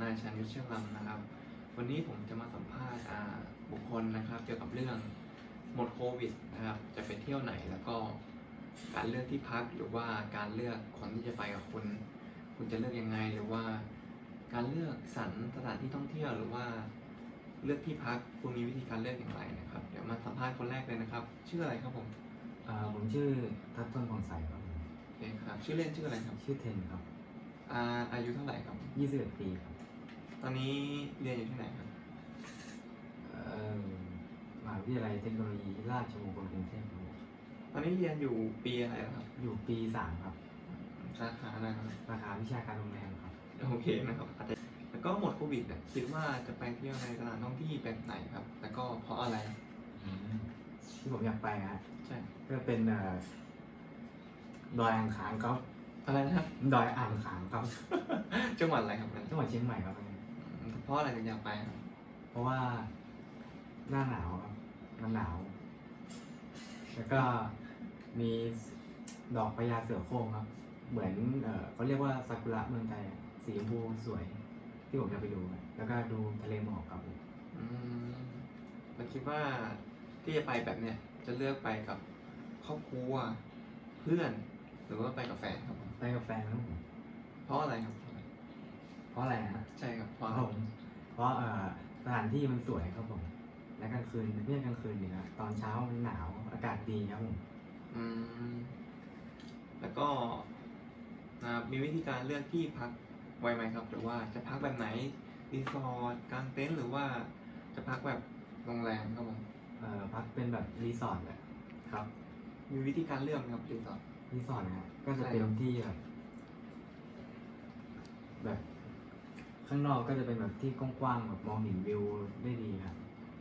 นายชันยุทธเชื่อลำนะครับ วันนี้ผมจะมาสัมภาษณ์อ่าบุคคลนะครับ เกี่ยวกับเรื่องหมดโควิดนะครับ จะไปเที่ยวไหนแล้วก็การเลือกที่พักหรือว่าการเลือกคนที่จะไปกับคุณ คุณจะเลือกยังไงหรือว่า การเลือกสรรสถานที่ท่องเที่ยวหรือว่าเลือกที่พักคุณมีวิธีการเลือกอย่างไรนะครับ เดี๋ยวมาสัมภาษณ์คนแรกเลยนะครับ ชื่ออะไรครับผมอ่าผมชื่อทัศน์ต้นผ่องใสครับผมโอเคครับ ชื่อเล่นชื่ออะไรครับ ชื่อเทนครับ อ่าอายุเท่าไหร่ครับ21ปีครับตอนนี้เรียนอยู่ที่ไหนครับ เอ่อมหาวิทยาลัยเทคโนโลยีราชมงคลกรุงเทพครับผมตอนนี้เรียนอยู่ปีอะไรแล้วครับอยู่ปี3ครับสาขาอะไรครับ สาขาวิชาการโรงแรมครับ โอเคนะครับอาจจะแล้วก็หมดโควิดเนี่ยคิดว่าจะไปเที่ยวในสถานท่องที่แบบไหนครับ แล้วก็เพราะอะไรที่ผมอยากไปฮะใช่ ก็เป็นเอ่อดอยอ่างขางครับ อะไรนะครับ ดอยอ่างขางครับ จังหวัดอะไรครับจังหวัดเชียงใหม่ครับอืมเพราะอะไรถึงอยากไปครับ เพราะว่าหน้าหนาวครับมันหนาว แล้วก็มีดอกพญาเสือโคร่งครับ เหมือนเอ่อเขาเรียกว่าซากุระเมืองไทยอะสีชมพูสวย ที่ผมอยากไปดูอะแล้วก็ดูทะเลหมอกครับผมอืมเราคิดว่าที่จะไปแบบเนี้ยจะเลือกไปกับครอบครัวเพื่อน หรือว่าไปกับแฟนครับผมไปกับแฟนครับผมเพราะอะไรครับ เพราะอะไรฮะใช่ครับเพเพราะราะผม เพราะเอ่อสถานที่มันสวยครับผม และกลางคืนไม่ใช่กลางคืนนี่นะตอนเช้ามันหนาวอากาศดีครับผมอืมแล้วก็นะครับมีวิธีการเลือกที่พักไว้ไหมครับ หรือว่าจะพักแบบไหนรีสอร์ทกางเต็นท์หรือว่าจะพักแบบโรงแรมครับผมเอ่อพักเป็นแบบรีสอร์ทแหละครับ มีวิธีการเลือกไหมครับรีสอร์ท รีสอร์ทนะฮะก็จะใช่เป็นครับที่แบบแบบข้างนอกก็จะเป็นแบบที่กว้างๆแบบมองเห็นวิวได้ดีครับ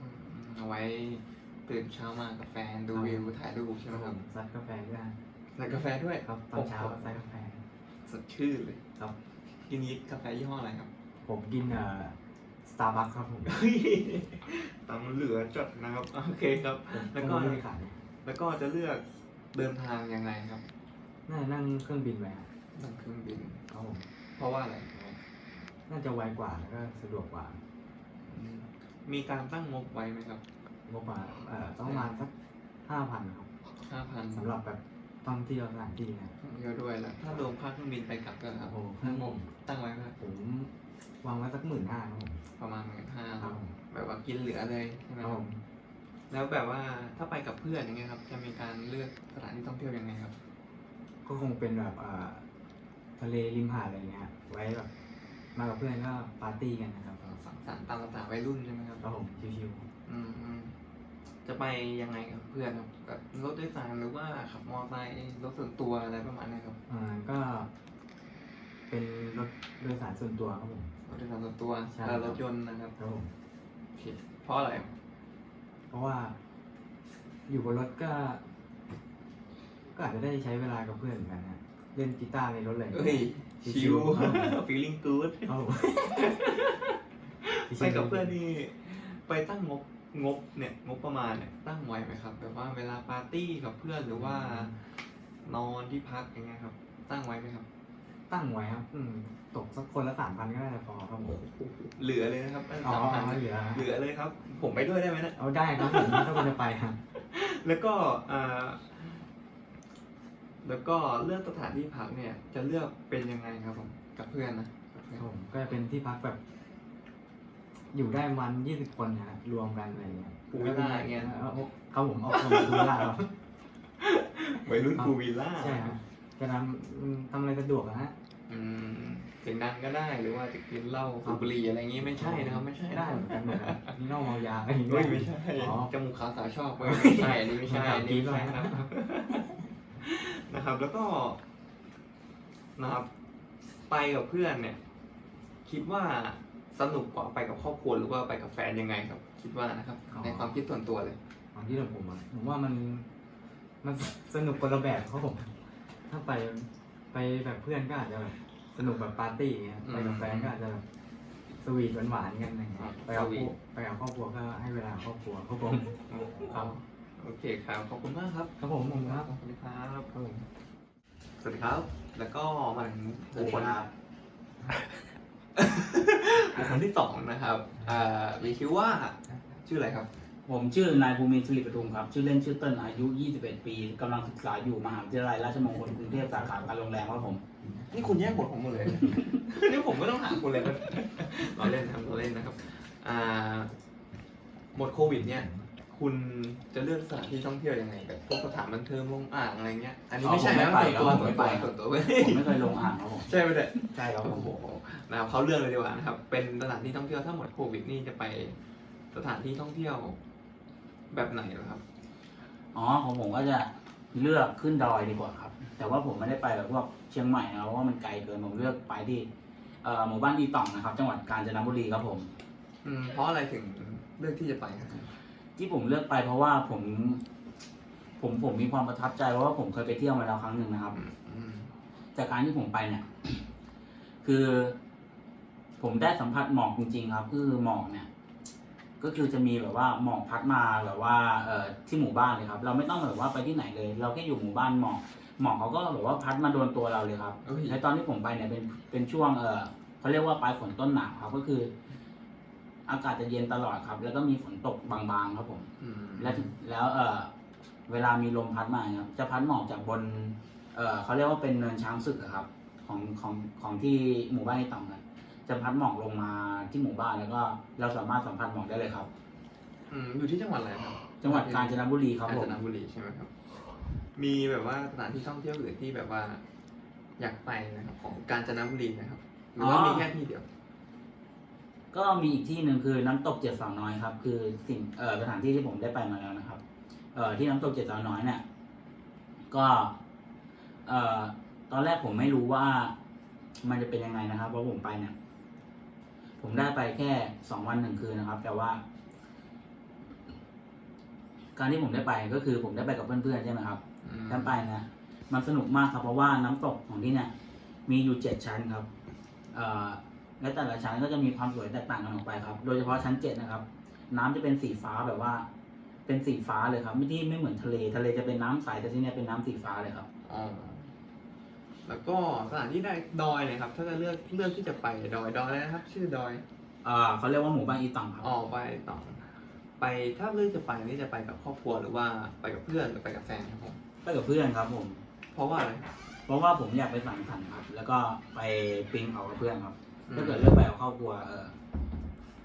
อืมเอาไว้ตื่นเช้ามากับแฟนดูครับวิวถ่ายรูปใช่ไหมครับซัดกาแฟด้วยฮะใส่กาแฟด้วยครับตอนเช้าโโหซัดกาแฟสดชื่นเลย ครับกินนี้กาแฟยี่ห้ออะไรครับ ผมกินเอ่อสตาร์บัคครับผมเฮ้ยตังค์เหลือจัดนะครับ โอเคครับ แล้วก็ไม่ได้ขาย แล้วก็จะเลือกเดินทางยังไงครับน่าจะนั่งเครื่องบินไปครับนั่งเครื่องบินครับผมเพราะว่าอะไรน่าจะไวกว่าแล้วก็สะดวกกว่าอืมมีการตั้งงบไว้ไหมครับงบประมาณเอ่อต้องประมาณสักห้าพันครับห้าพันสำหรับแบบท่องเที่ยวสถานที่นะท่องเที่ยวด้วยแล้วถ้ารวมค่าเครื่องบินไปกลับก็ครับโอ้โหตั้งงบตั้งไว้ครับผมวางไว้สักหมื่นห้าครับผมประมาณหมื่นห้าครับผมแบบว่ากินเหลือเลยใช่ไหมครับคผรับม แล้วแบบว่าถ้าไปกับเพื่อนอย่างเงี้ยครับ จะมีการเลือกสถานที่ท่องเที่ยวยังไงครับ ก็คงเป็นแบบเอ่อทะเลริมหาดอะไรเงี้ยครับไว้แบบมากับเพื่อนก็ปาร์ตี้กันนะครับสังสรรค์ตามภาษาวัยรุ่นใช่ไหมครับ ครับผมชิวอืมอืมจะไปยังไงกับเพื่อนครับแบบรถโดยสารหรือว่าขับมอเตอร์ไซค์รถส่วนตัวอะไรประมาณเนี้ยครับๆอ่าก็ เป็นรถโดยสารส่วนตัวครับผม รถโดยสารส่วนตัวใช่แล้วรถยนต์นะครับครับผม โอเคเพราะอะไร เพราะว่าอยู่บนรถก็ ก็อาจจะได้ใช้เวลากับเพื่อนเหมือนกันนะเล่นกีตาร์ในรถเลย เอ้ย ชิชิววๆครับ feeling good ครับผมไปกับเพื่อนนี่ไปตั้งงบงบเนี่ยงบประมาณเนี่ยตั้งไว้ไหมครับแบบว่าเวลาปาร์ตี้กับเพื่อนหรือว่านอนที่พักอย่างเงี้ยครับ ตั้งไว้ไหมครับ ตั้งไว้ครับอืมตกสักคนละสามพันก็น่าจะพอครับผมเหลือเลยนะครับอ๋อสามพันเหลือเหลือเลยครับ ผมไปด้วยได้ไหมนะเอาได้ครับผมถ้าคุณจะไปครับแล้วก็อ่าแล้วก็เลือกสถานที่พักเนี่ย จะเลือกเป็นยังไงครับผมกับเพื่อนนะกับเพื่อน ผมก็จะเป็นที่พักแบบ อยู่ได้ประมันยี่สิบคนนะฮะรวมกันอะไรเงี้ยพูลวิลล่าอย่างเงี้ยเอาเอาครับผมออกของพูลวิลล่าครับ วัยรุ่นพูลวิลล่าใช่ฮะจะทำอืมทำอะไรสะดวกนะฮะ อืมเสียงดังก็ได้หรือว่าจะกินเหล้าสูบบุหรี่อะไรอย่างงี้ไม่ใช่นะครับ ไม่ใช่ได้เหมือนกันหมดครับนี่เหล้าเมายาอะไรอย่างไม่เงี้ย ไม่ใช่อ๋อ จมูกขาวสาวชอบเว้ยไม่ใช่อันนี้ไม่ใช่ไม่ใช่อันนี้ไม่ใช่กินนะแล้วนะครับ แล้วก็นะครับ ไปกับเพื่อนเนี่ย คิดว่าสนุกกว่าไปกับครอบครัวหรือว่าไปกับแฟนยังไงครับ คิดว่านะครับในความคิดส่วนตัวเลยของที่เราผมอะผมว่ามัน มันสนุกคนละแบบครับผม ถ้าไป ไปแบบเพื่อนก็อาจจะแบบสนุกแบบปาร์ตี้อย่างเงี้ยไปกับแฟนก็อาจจะแบบสวีทหวานๆกันอะไรเงี้ยไปกับครอบไปกับครอบครัวก็ให้เวลาครอบครัวครับผมครับโอเคครับขอบคุณมากครับครับผมผมครับสวัสดีครับครับผมสวัสดีครับ แล้วก็มาถึงบุคคลบุคคลที่สองนะครับอ่ามีชื่อว่าชื่ออะไรครับ ผมชื่อนายภูมินทร์สิริปทุมครับ ชื่อเล่นชื่อเติ้ลอายุ 21 ปีกำลังศึกษาอยู่มหาวิทยาลัยราชมงคลกรุงเทพสาขาการโรงแรมครับผม นี่คุณแย่งบทผมหมดเลย นี่ผมไม่ต้องถามคุณเลยนะเราเล่นนะครับเราเล่นนะครับอ่าหมดโควิด เนี่ย คุณจะเลือกสถานที่ท่องเที่ยวยังไงแบบพวกสถานบันเทิงโรงอ่างอะไรเงี้ย อันนี้ไม่ใช่นะอ๋อผมไม่ส่วนไปตัวครับส่วนตัวส่วนตัวเว้ยผมไม่เคยลงอ่างครับผมใช่ไหมเนี่ยใช่ครับผโอ้มโหนะครับเขาเรื่องเลยดีกว่านะครับ เป็นสถานที่ท่องเที่ยวถ้าหมดโควิดนี่จะไปสถานที่ท่องเที่ยว แบบไหนเหรอครับ อ๋อของผมก็จะเลือกขึ้นดอยดีกว่าครับ แต่ว่าผมไม่ได้ไปแบบพวกเชียงใหม่นะเพราะว่ามันไกลเกินผมเลือกไปที่เอ่อหมู่บ้านอีต่องนะครับ จังหวัดกาญจนบุรีครับผม อืมเพราะอะไรถึงเลือกที่จะไปครับ ที่ผมเลือกไปเพราะว่าผม ผมผมมีความประทับใจเพราะว่าผมเคยไปเที่ยวมาแล้วครั้งหนึ่งนะครับ อืมอืมจากการที่ผมไปเนี่ย คือ ผมได้สัมผัสหมอกจริงๆครับ คือหมอกเนี่ย ก็คือจะมีแบบว่าหมอกพัดมาแบบว่าเอ่อที่หมู่บ้านเลยครับ เราไม่ต้องแบบว่าไปที่ไหนเลย เราแค่อยู่หมู่บ้านหมอกหมอกเขาก็แบบว่าพัดมาโดนตัวเราเลยครับเอ้ย ในตอนที่ผมไปเนี่ยเป็นเป็นช่วงเออเขาเรียกว่าปลายฝนต้นหนาวครับก็คือ อากาศจะเย็นตลอดครับ แล้วก็มีฝนตกบางๆครับผม อืมแล้วแล้วเออเวลามีลมพัดมาครับจะพัดหมอกจากบน เออเขาเรียกว่าเป็นเนินช้างศึกอะครับ ของของของที่หมู่บ้านในต่องนะ จะพัดหมอกลงมาที่หมู่บ้านแล้วก็เราสามารถสัมผัสหมอกได้เลยครับ อืมอยู่ที่จังหวัดอะไรครับจังหวัดกาญจนบุรีครับกาญผจมนบุรีใช่ไหมครับ มีแบบว่าสถานที่ท่องเที่ยวอื่นที่แบบว่า อยากไปนะครับของกาญจนบุรีนะครับหรือว่ามีแค่ที่เดียว ก็มีอีกที่หนึ่งคือน้ำตกเจ็ดสาวน้อยครับคือสิ่งเออสถานที่ที่ผมได้ไปมาแล้วนะครับ เอ่อที่น้ำตกเจ็ดสาวน้อยเนี่ยก็เอ่อตอนแรกผมไม่รู้ว่า มันจะเป็นยังไงนะครับเพราะผมไปเนี่ย ผมได้ไปแค่สองวันหนึ่งคืนนะครับ แต่ว่า การที่ผมได้ไปก็คือผมได้ไปกับเพื่อนๆใช่ไหมครับอืมแคมไปนะมันสนุกมากครับเพราะว่าน้ำตกของที่เนี่ยมีอยู่เจ็ดชั้นครับเอ่อและแต่ละชั้นก็จะมีความสวยแตกต่างกันออกไปครับ โดยเฉพาะชั้นเจ็ดนะครับ น้ำจะเป็นสีฟ้าแบบว่า เป็นสีฟ้าเลยครับ ไม่ที่ไม่เหมือนทะเล ทะเลจะเป็นน้ำใสแต่ที่เนี่ยเป็นน้ำสีฟ้าเลยครับอ๋อ แล้วก็สถานที่ได้ดอยเลยครับ ถ้าจะเลือกเลือกที่จะไปดอยดอยอะไรนะครับ ชื่อดอยเอ่อเขาเรียกว่าหมู่บ้านอีตองครับ ออกไปต่อไปถ้าเลือกจะไปนี่จะไปกับครอบครัวหรือว่าไปกับเพื่อนหรือไปกับแฟนครับผมไปกับเพื่อนครับผม เพราะว่าอะไรเพราะว่าผมอยากไปสังสรรค์ครับ แล้วก็ไปปีนเขากับเพื่อนครับ ถ้าเกิดเลือกไปกับครอบครัวเออ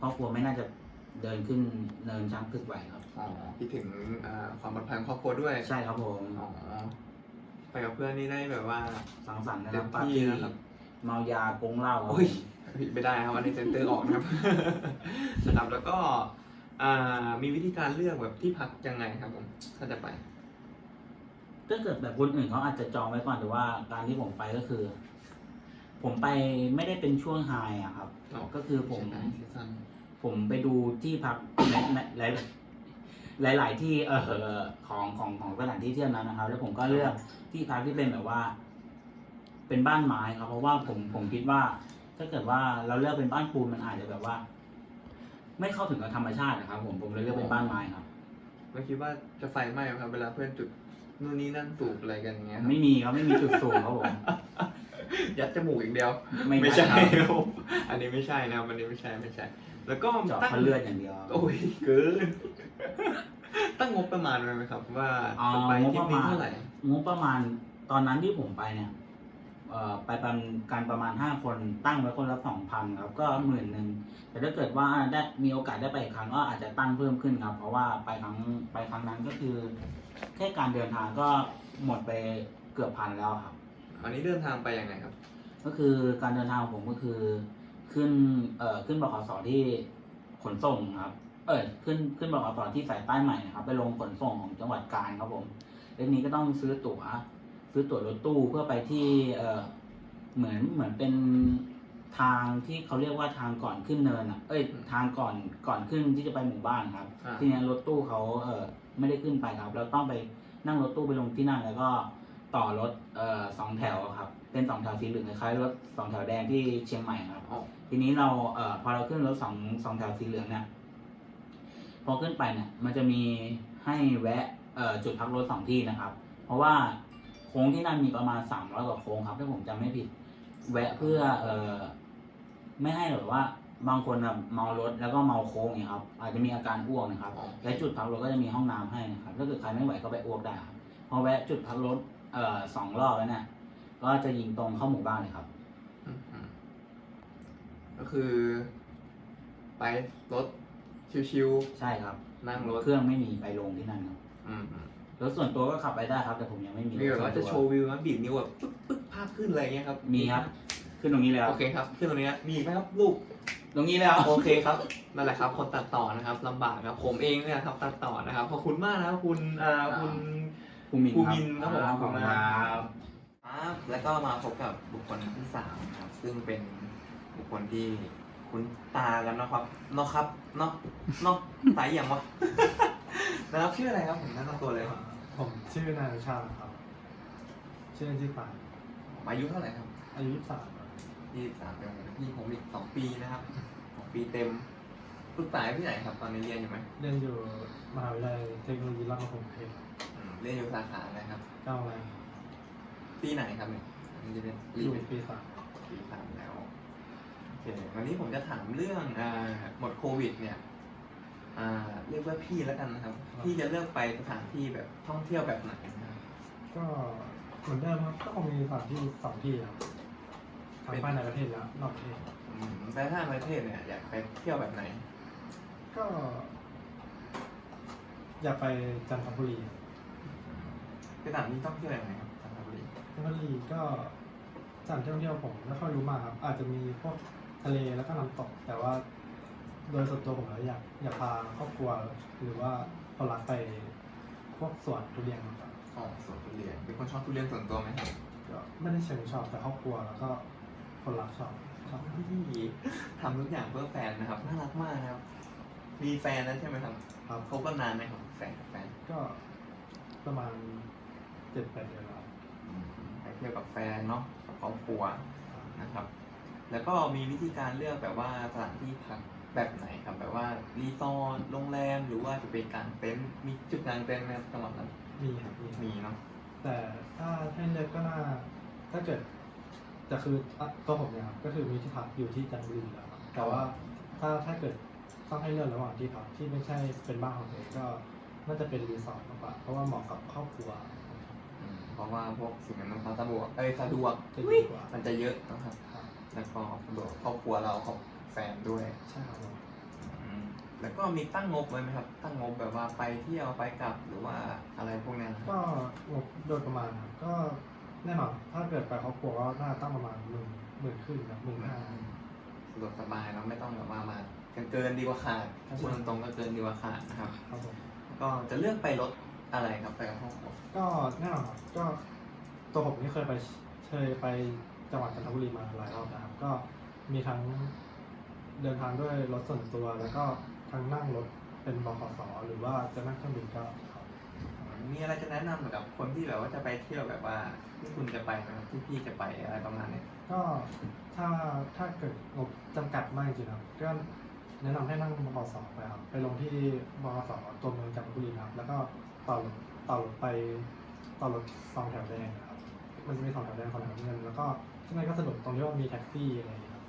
ครอบครัวไม่น่าจะเดินขึ้นเนินช้างตึกไหวครับ อ๋อคิดถึงอ่าความปลอดภัยของครอบครัวด้วย ใช่ครับผม อ๋อ ไปกับเพื่อนนี่ได้แบบว่า สังสรรค์นะคเต็รับมปาร์ที่ตี้นะครับ เมายากงเหล้าครับโอ้ยไม่ได้ครับอันนี้เซนเตอร์ออกนะครับ นะครับแล้วก็อ่ามีวิธีการเลือกแบบที่พักยังไงครับผมถ้าจะไป ถ้าเกิดแบบคนอื่นเขาอาจจะจองไว้ก่อนแต่ว่าการที่ผมไปก็คือ ผมไปไม่ได้เป็นช่วงไฮอะครับ อ๋อ ก็คือผม ใช่ไหซีซั่นผมไปดูที่พักในใน หลายหลาย ๆ ที่เออของของของสถานที่เที่ยวนั้นนะครับ แล้วผมก็เลือกที่พักที่เป็นแบบว่า เป็นบ้านไม้ครับเพราะว่าผมผมคิดว่า ถ้าเกิดว่าเราเลือกเป็นบ้านปูนมันอาจจะแบบว่า ไม่เข้าถึงกับธรรมชาตินะครับ ผมผมเลยเลือกเป็นบ้านไม้ครับไม่คิดว่าจะไฟไหม้ไหมครับเวลาเพื่อนจุดนู่นนี่นั่นสูบอะไรกันอย่างเงี้ยครับไม่มีครับไม่มีจุดสูงครับผม ยัดจมูกอย่างเดียว ไม่ไม่ใช่ครับครับอันนี้ไม่ใช่นะครับอันนี้ไม่ใช่ไม่ใช่ แล้วก็เจาะตั้งเขาเลือดอย่างเดียว โอ้ยเกิน ตั้งงบประมาณไว้ไหมครับ ว่าอ๋อจะไปงบที่ประนี้มาณเท่าไหร่ งบประมาณตอนนั้นที่ผมไปเนี่ยเอ่อไปประมาณการประมาณห้าคนตั้งไว้คนละสองพันครับ ก็หมื่นหนึ่งแต่ถ้าเกิดว่าได้มีโอกาสได้ไปอีกครั้งก็อาจจะตั้งเพิ่มขึ้นครับ เพราะว่าไปครั้งไปครั้งนั้นก็คือ แค่การเดินทางก็หมดไปเกือบพันแล้วครับ อันนี้เดินทางไปยังไงครับ ก็คือการเดินทางของผมก็คือขึ้นเอ่อขึ้นบขสที่ขนส่งครับ เออขึ้นขึ้นบขสที่สายใต้ใหม่นะครับ ไปลงขนส่งของจังหวัดกาญครับผมเรื่องนี้ก็ต้องซื้อตั๋ว ซื้อตั๋วรถตู้เพื่อไปที่เออเหมือนเหมือนเป็นทางที่เขาเรียกว่าทางก่อนขึ้นเนินอะ เอ้ยทางก่อนก่อนขึ้นที่จะไปหมู่บ้านครับ อ่า ทีเนี้ยรถตู้เขาเออไม่ได้ขึ้นไปครับ เราต้องไปนั่งรถตู้ไปลงที่นั่นแล้วก็ต่อรถเอ่อสองแถวครับ เป็นสองแถวสีเหลืองคล้ายๆรถสองแถวแดงที่เชียงใหม่ครับอ๋อทีนี้เราเอ่อพอเราขึ้นรถสองสองแถวสีเหลืองเนี่ยพ อขึ้นไปเนี่ยมันจะมีให้แวะจุดพักรถสองที่นะครับ เพราะว่าโค้งที่นั่นมีประมาณสามร้อยกว่าโค้งครับถ้าผมจำไม่ผิด แวะเพื่อเออไม่ให้แบบว่าบางคนแบบเมารถแล้วก็เมาโค้งเงี้ยครับอาจจะมีอาการอ้วกนะครับ และจุดพักรถก็จะมีห้องน้ำให้นะครับถ้าเกิดใครไม่ไหวก็ไปอ้วกได้ครับพอแวะจุดพักรถเอ่อสองรอบแล้วเนี่ยก็จะยิงตรงเข้าหมู่บ้านเลยครับ ก็คือ ไปรถ ชิวใช่ครับๆ นั่งรถเครื่องไม่มีไปลงที่นั่นครับอืมอืมรถส่วนตัวก็ขับไปได้ครับ แต่ผมยังไม่มีมีแบบรถว่าส่จะนโชตัวว์วิวนะบีบนิ้วแบบปึ๊บปึ๊บภาพขึ้นอะไรเงี้ยครับมีครับ ขึ้นตรงนี้เลยครัโอบเคครับ ขึ้นตรงนี้นะมีอีกไหมครับลูกตรงนี้เลยครับโอเคครับ นั่นแหละครับคนตัดต่อนะครับลำบากครับผมเองเนี่ยครับตัดต่อนะครับขอบคุณมากนะครับคุณอ่าคุณ ภูมินภูมินครับผม ขอบขอบคุคุณณคมากรับ ครับแล้วก็มาพบกับบุคคลที่สามนะครับ ซึ่งเป็นบุคคลที่ คุ้นตากันนะครับเนาะครับเนาะเนาะตายอย่างวะนะครับชื่ออะไรครับผมแนะนำตัวเลยครับผมชื่อนายอนุชาครับ ชื่อเล่นชื่อปานอายุเท่าไหร่ครับอายุ23ครับยี่สิบสามเป็นพี่ผมอีกสองปีนะครับสองปีเต็มปรึกษาที่ไหนครับ ตอนนี้เรียนอยู่ไหมเรียนอยู่มหาวิทยาลัยเทคโนโลยีราชมงคลกรุงเทพอืมเรียนอยู่สาขาอะไรครับ เก้าอะไรปีไหนครับเนี่ยมันจะเป็นอรียู่เป็นปีสามปีสามแล้วโอ เควันนี้ผมจะถามเรื่องอ่าหมดโควิด เนี่ยอ่าเรียกว่าพี่แล้วกันนะครับ พี่จะเลือกไปสถานที่แบบท่องเที่ยวแบบไหนนะครับก็เหมือนเดิมครับก็คงมีสถานที่สองที่ครับทั้งภายในประเทศและนอกประเทศอืมแต่ถ้าประเทศเนี่ยอยากไปเที่ยวแบบไหน ก็ อยากไปจันทบุรีครับสถานที่ท่องเที่ยวแบบไหนครับจันทบุรีจันทบุรีก็สถานที่ท่องเที่ยวผมไม่ค่อยรู้มากครับ อาจจะมีพวก ทะเลแล้วก็น้ำตก แต่ว่าโดยส่วนตัวผมแล้วอยากอยากพาครอบครัวหรือว่าคนรักไปพวกสวนทุเรียนครับ อ๋อสวนทุเรียนเป็นคนชอบทุเรียนส่วนตัวไหมครับก็ไม่ได้เชิงชอบแต่ครอบครัวแล้วก็คนรักชอบชอบพี่ทำทุกอย่างเพื่อแฟนนะครับน่ารักมากนะครับ มีแฟนแล้วใช่ไหมครับครับคบกันนานไหมครับแฟนแฟนก็ประมาณเจ็ดแปดเดือนแล้วครับอืมไปเที่ยวกับแฟนเนาะกับครอบครัวนะครับ แล้วก็มีวิธีการเลือกแบบว่าสถานที่พักแบบไหนครับแบบว่ารีสอร์ทโรงแรมหรือว่าจะเป็นกางเต็นท์มีจุดกางเต็นท์ไหมครับจังหวัดนั้นมีครับมีครับมีเนาะแต่ถ้าให้เลือกก็น่าถ้าเกิดแต่คืออะตัวผมเนี่ยครับก็คือมีที่พักอยู่ที่จันทบุรีแล้วครับแต่ว่าถ้าถ้าเกิดต้องให้เลือกระหว่างที่พักที่ไม่ใช่เป็นบ้านของตัวเองก็น่าจะเป็นรีสอร์ทมากกว่าเพราะว่าเหมาะกับครอบครัวอืมเพราะว่าพวกสิ่งนั้นมันสะดวกเอ้ยสะดวกจะดีกว่ามันจะเยอะนะครับครับ แล้วก็สะดวกครอบครัวเราของแฟนด้วยใช่ครับผมอืมแล้วก็มีตั้งงบไว้ไหมครับ ตั้งงบแบบว่าไปเที่ยวไปกลับหรือว่าอะไรพวกนั้นครับก็งบโดยประมาณครับก็แน่นอนถ้าเกิดไปครอบครัวก็น่าตั้งประมาณหมื่นหมื่นขึ้นครับหมื่นห้าสะดวกสบายเราไม่ต้องแบบว่ามาเกินเกินดีกว่าขาดถ้าพูดตรงๆก็เกินดีกว่าขาดนะครับครับผมก็จะเลือกไปรถอะไรครับไปกับครอบครัวก็แน่นอนครับก็ตัวผมนี่เคยไปเคยไป จังหวัดจันทบุรีมาหลายรอบนะครับก็มีทั้งเดินทางด้วยรถส่วนตัว แล้วก็ทั้งนั่งรถเป็นบขสหรือว่าจะนั่งเครื่องบินก็ครับมีอะไรจะแนะนำกับคนที่แบบว่าจะไปเที่ยวแบบว่าที่คุณจะไปนะครับที่พี่จะไปอะไรประมาณเนี้ยก็ถ้าถ้าเกิดงบจำกัดมากจริงๆครับก็แนะนำให้นั่งบขสไปครับไปลงที่บขสตัวเมืองจันทบุรีนะครับแล้วก็ต่อรถต่อรถไปต่อรถสองแถวแดงนะครับมันจะมีสองแถวแดงสองแถวน้ำเงินแล้วก็ ที่นั่นก็สะดวกตรงที่ว่ามีแท็กซี่อะไรอย่างเงี้ยครับ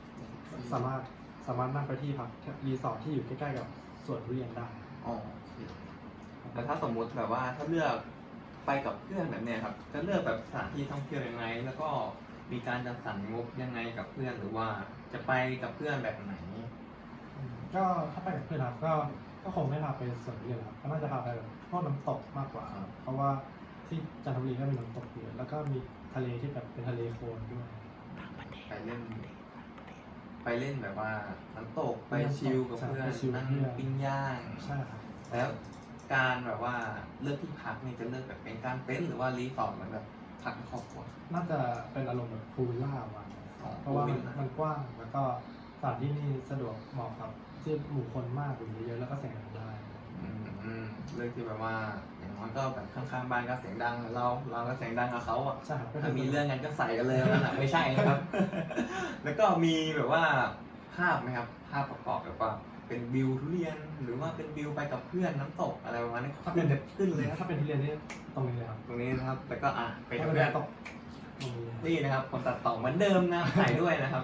สามารถสามารถนั่งไปที่พักรีสอร์ทที่อยู่ใกล้ๆกับสวนทุเรียนได้ อ๋อโอเคแต่ถ้าสมมุติแบบว่าถ้าเลือกไปกับเพื่อนแบบเนี้ยครับ จะเลือกแบบสถานที่ท่องเที่ยวยังไง แล้วก็มีการจัดสรรงบยังไงกับเพื่อนหรือว่าจะไปกับเพื่อนแบบไหนอืมก็ถ้าไปกับเพื่อนครับก็ก็คงไม่พาไปสวนทุเรียนครับก็น่าจะพาไปแบบพวกน้ำตกมากกว่าครับเพราะว่าที่จันทบุรีก็มีน้ำตกเยอะแล้วก็มีทะเลที่แบบเป็นทะเลโคลนด้วย ไปเล่น ไปเล่นแบบว่าน้ำตกไปชิลกับเพื่อนใช่ไปชิลกับนั่งเพื่อน ปิ้งย่าง ใช่ครับแล้วการแบบว่าเลือกที่พักนี่จะเลือกแบบเป็นการเต็นท์หรือว่ารีสอร์ทเหมือนแบบพักกับครอบครัว น่าจะเป็นอารมณ์แบบพูลวิลล่าวันอ๋อเพราะว่ามันพูลวิลล่ามันกว้างแล้วก็สถานที่นี่สะดวกเหมาะกับที่หมู่คนมากหรือเยอะๆแล้วก็เสียงดังได้อืมอืมเลือกที่แบบว่า มันก็แบบข้างๆบ้านก็เสียงดังเราเราก็เสียงดังกับเขาอะใช่ถ้ามีเรื่องกันก็ใส่กันเลยนะไม่ใช่นะครับ แล้วก็มีแบบว่าภาพไหมครับ ภาพประกอบแบบว่าเป็นวิวทุเรียนหรือว่าเป็นวิวไปกับเพื่อนน้ำตกอะไรประมาณนี้ถ้าเป็นเด็ดขึ้นเลยถ้าเป็นทุเรียนนี่ตรงนี้เลยครับ ตรงนี้นะครับแล้วก็อะไปกับเพื่อนตกนี่นะครับคนตัดต่อเหมือนเดิมนะถ่ายด้วยนะครับ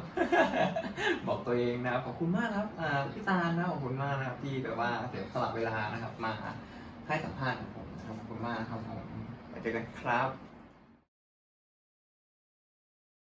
บอกตัวเองนะครับขอบคุณมากครับพี่ตาลนะขอบคุณมากนะครับที่แบบว่าเสียสละเวลานะครับ มาให้สัมภาษณ์ของผม ขอบคุณมากครับผมไว้เจอกันครับ